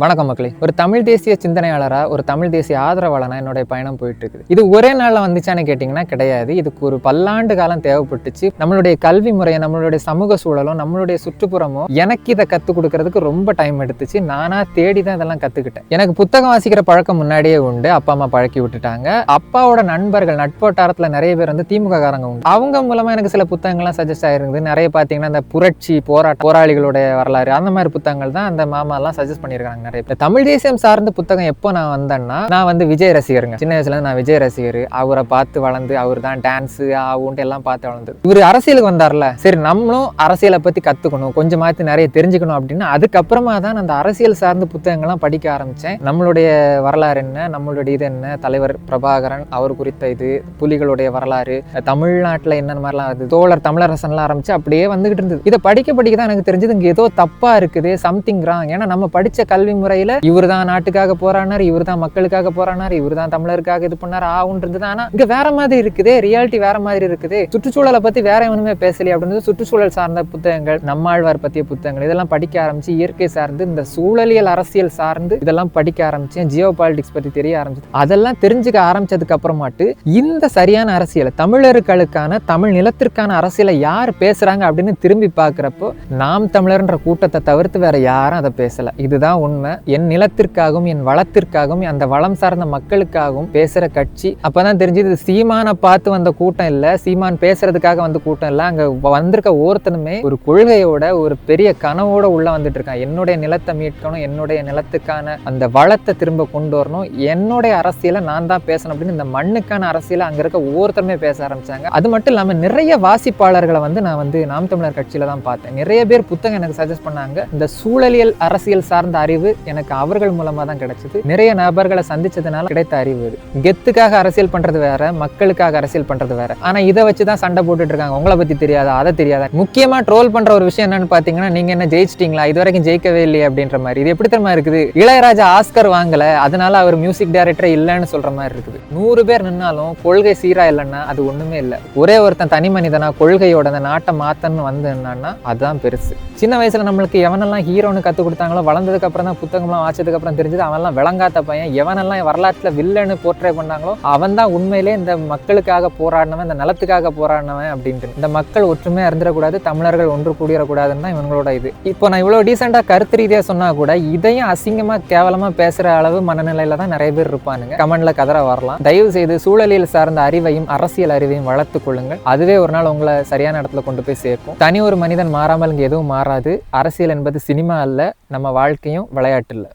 வணக்கம் மக்களே. ஒரு தமிழ் தேசிய சிந்தனையாளராக ஒரு தமிழ் தேசிய ஆதரவாளனா என்னுடைய பயணம் போயிட்டு இருக்குது இது ஒரே நாளில் வந்துச்சான்னு கேட்டிங்கன்னா கிடையாது. இதுக்கு ஒரு பல்லாண்டு காலம் தேவைப்பட்டுச்சு. நம்மளுடைய கல்வி முறையை நம்மளுடைய சமூக சூழலும் நம்மளுடைய சுற்றுப்புறமும் எனக்கு இதை கற்றுக் கொடுக்கறதுக்கு ரொம்ப டைம் எடுத்துச்சு. நானாக தேடி தான் இதெல்லாம் கற்றுக்கிட்டேன் எனக்கு புத்தகம் வாசிக்கிற பழக்கம் முன்னாடியே உண்டு. அப்பா அம்மா பழக்கி விட்டுட்டாங்க. அப்பாவோட நண்பர்கள் நட்போட்டாரத்தில் நிறைய பேர் வந்து திமுக காரங்க உண்டு. அவங்க மூலமாக எனக்கு சில புத்தகங்கள்லாம் சஜஸ்ட் ஆயிருக்குது நிறைய பார்த்தீங்கன்னா இந்த புரட்சி போராட்ட போராளிகளுடைய வரலாறு அந்த மாதிரி புத்தகங்கள் தான் அந்த மாமாலாம் சஜஸ்ட் பண்ணியிருக்காங்க. நிறைய பேர். தமிழ் தேசியம் சார்ந்த புத்தகம் எப்போ நான் வந்தேன்னா நான் வந்து விஜய் ரசிகருங்க. சின்ன வயசுல நான் விஜய் ரசிகர். அவரை பார்த்து வளர்ந்து அவர் தான் டான்ஸு ஆவுன்ட்டு எல்லாம் பார்த்து வளர்ந்து இவர் அரசியலுக்கு வந்தார்ல. சரி நம்மளும் அரசியலை பற்றி கற்றுக்கணும் மாத்தி நிறைய தெரிஞ்சுக்கணும் அப்படின்னு. அதுக்கப்புறமா தான் அந்த அரசியல் சார்ந்த புத்தகங்கள்லாம் படிக்க ஆரம்பித்தேன் நம்மளுடைய வரலாறு என்ன? நம்மளுடைய இது என்ன? தலைவர் பிரபாகரன் அவர் குறித்த இது புலிகளுடைய வரலாறு தமிழ்நாட்டில் என்னென்ன மாதிரிலாம் அது தோழர் தமிழரசன்லாம் ஆரம்பிச்சு அப்படியே வந்துகிட்டு இருந்தது. இதை படிக்க படிக்க தான் எனக்கு தெரிஞ்சது இங்கே ஏதோ தப்பா இருக்குது சம்திங் ராங் ஏன்னா நம்ம படிச்ச கல்வி முறையில இவர் தான் நாட்டுக்காக போராடினார் இவர் தான் மக்களுக்காக போராடினார் இவர் தான் தமிழருக்காக இது பண்ணார் ஆகுன்றது ஆனா இங்க வேற மாதிரி இருக்குது ரியாலிட்டி வேற மாதிரி இருக்குது. சுற்றுச்சூழலை பத்தி வேற எவனுமே பேசலையே அப்படின்றது சுற்றுச்சூழல் சார்ந்த புத்தகங்கள் நம்மாழ்வார் பற்றிய புத்தகங்கள். இதெல்லாம் படிக்க ஆரம்பிச்சு இயற்கை சார்ந்து இந்த சூழலியல் அரசியல் சார்ந்து இதெல்லாம் படிக்க ஆரம்பிச்சேன் ஜியோ பாலிடிக்ஸ் பத்தி தெரிய ஆரம்பிச்சு அதெல்லாம் தெரிஞ்சுக்க ஆரம்பிச்சதுக்கு அப்புறமாட்டு இந்த சரியான அரசியலை தமிழர்களுக்கான தமிழ் நிலத்திற்கான அரசியலை யார் பேசுறாங்க அப்படின்னு திரும்பி பார்க்குறப்போ நாம் தமிழர்ன்ற கூட்டத்தை தவிர்த்து வேற யாரும் அதை பேசல. இதுதான் உண்மை. என் நிலத்திற்காகவும் என் வளத்திற்காகவும் அந்த வளம் சார்ந்த மக்களுக்காகவும் பேசுற கட்சி. அப்பதான் தெரிஞ்சது சீமானை பார்த்து வந்த கூட்டம் இல்லை சீமான் பேசுறதுக்காக வந்த கூட்டம் இல்லை. அங்க வந்திருக்க ஒருத்தனுமே ஒரு கொள்கையோட ஒரு பெரிய கனவோட உள்ள வந்துட்டு இருக்கான் என்னுடைய நிலத்தை மீட்கணும் என்னுடைய நிலத்துக்கான அந்த வளத்தை திரும்ப கொண்டு வரணும். என்னுடைய அரசியலை நான் தான் பேசணும் அப்படின்னு இந்த மண்ணுக்கான அரசியலை அங்கே இருக்க ஒவ்வொருத்தருமே பேச ஆரம்பிச்சாங்க. அது மட்டும் இல்லாமல் நிறைய வாசிப்பாளர்களை வந்து நான் வந்து நாம் தமிழர் கட்சியில தான் பார்த்தேன். நிறைய பேர் புத்தகம் எனக்கு சஜஸ்ட் பண்ணாங்க. இந்த சூழலியல் அரசியல் சார்ந்த அறிவு எனக்கு அவர்கள் மூலமா தான் கிடைச்சது. நிறைய நபர்களை சந்திச்சதுனால கிடைத்த அறிவு இது. கெத்துக்காக அரசியல் பண்றது வேற மக்களுக்காக அரசியல் பண்றது வேற. ஆனா இதை வச்சு தான் சண்டை போட்டுட்டு இருக்காங்க உங்களை பத்தி தெரியாதா? அதை தெரியாதா? முக்கியமா ட்ரோல் பண்ற ஒரு விஷயம் என்னன்னு பாத்தீங்கன்னா நீங்க என்ன ஜெயிச்சிட்டீங்களா? இது வரைக்கும் ஜெயிக்கவே இல்லையே அப்படின்ற மாதிரி. இது எப்படி தெரியுமா இருக்குது? இளையராஜா ஆஸ்கர் வாங்கல. அதனால அவர் மியூசிக் டைரக்டர் இல்லைன்னு சொல்ற மாதிரி இருக்குது. நூறு பேர் நின்னாலும் கொள்கை சீரா இல்லைன்னா அது ஒண்ணுமே இல்லை. ஒரே ஒருத்தன் தனி மனிதனா கொள்கையோட அந்த நாட்டை மாத்தன்னு வந்து என்னன்னா அதுதான் பெருசு. சின்ன வயசுல நம்மளுக்கு எவனெல்லாம் ஹீரோன்னு கத்து கொடுத்தாங்களோ வளர்ந்ததுக்கு அப்புறம் தான் புத்தகம்லாம் வாச்சதுக்கு அப்புறம் தெரிஞ்சது அவன்லாம் விளங்காத்த பையன். எவனெல்லாம் வரலாற்றில் வில்லன்னு போர்ட்ரே பண்ணாங்களோ அவன் தான் உண்மையிலே இந்த மக்களுக்காக போராடினவன் இந்த நலத்துக்காக போராடினவன் அப்படின்ட்டு. இந்த மக்கள் ஒற்றுமையாக இருந்துடக்கூடாது தமிழர்கள் ஒன்று கூடிடக்கூடாதுன்னு தான் இவங்களோட இது. இப்போ நான் இவ்வளோ டீசெண்டாக கருத்து ரீதியாக சொன்னால் கூட இதையும் அசிங்கமாக கேவலமாக பேசுகிற அளவு மனநிலையில் தான் நிறைய பேர் இருப்பானுங்க. கமெண்ட்ல கதற வரலாம். தயவு செய்து சூழலியல் சார்ந்த அறிவையும் அரசியல் அறிவையும் வளர்த்துக் கொள்ளுங்கள். அதுவே ஒரு நாள் உங்களை சரியான இடத்துல கொண்டு போய் சேர்க்கும். தனி ஒரு மனிதன் மாறாமல் இங்கே எதுவும் மாறாது. அரசியல் என்பது சினிமா அல்ல நம்ம வாழ்க்கையும் விளையாட்டு இல்லை.